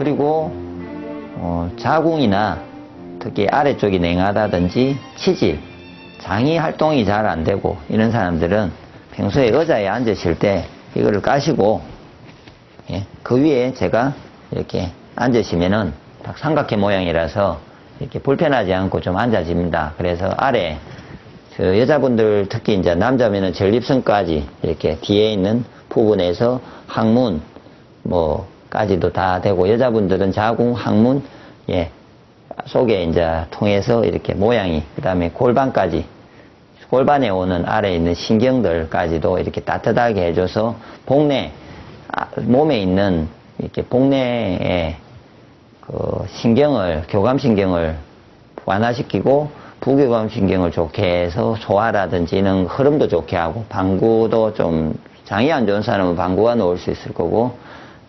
그리고 어, 자궁이나 특히 아래쪽이 냉하다든지 치질, 장이 활동이 잘 안 되고 이런 사람들은 평소에 의자에 앉으실 때 이거를 까시고 예, 그 위에 제가 이렇게 앉으시면은 딱 삼각형 모양이라서 이렇게 불편하지 않고 좀 앉아집니다. 그래서 아래 그 여자분들 특히 이제 남자면은 전립선까지 이렇게 뒤에 있는 부분에서 항문 뭐 까지도 다 되고 여자분들은 자궁 항문 예 속에 이제 통해서 이렇게 모양이 그다음에 골반까지 골반에 오는 아래에 있는 신경들까지도 이렇게 따뜻하게 해줘서 복내 아, 몸에 있는 이렇게 복내에 그 신경을 교감 신경을 완화시키고 부교감 신경을 좋게 해서 소화라든지 이런 흐름도 좋게 하고 방구도 좀 장이 안 좋은 사람은 방구가 놓을 수 있을 거고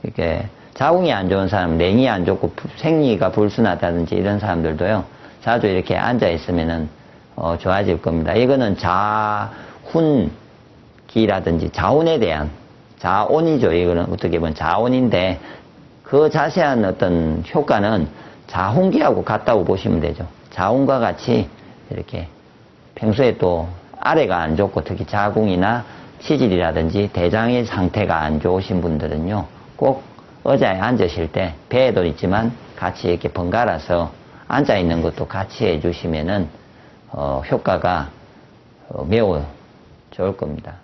이렇게 자궁이 안 좋은 사람, 냉이 안 좋고 부- 생리가 불순하다든지 이런 사람들도요 자주 이렇게 앉아 있으면은 어, 좋아질 겁니다. 이거는 자훈기라든지 자훈에 대한 자온이죠. 이거는 어떻게 보면 자온인데 그 자세한 어떤 효과는 자훈기하고 같다고 보시면 되죠. 자훈과 같이 이렇게 평소에 또 아래가 안 좋고 특히 자궁이나 치질이라든지 대장의 상태가 안 좋으신 분들은요 꼭 의자에 앉으실 때 배에도 있지만 같이 이렇게 번갈아서 앉아 있는 것도 같이 해주시면은 어, 효과가 어, 매우 좋을 겁니다.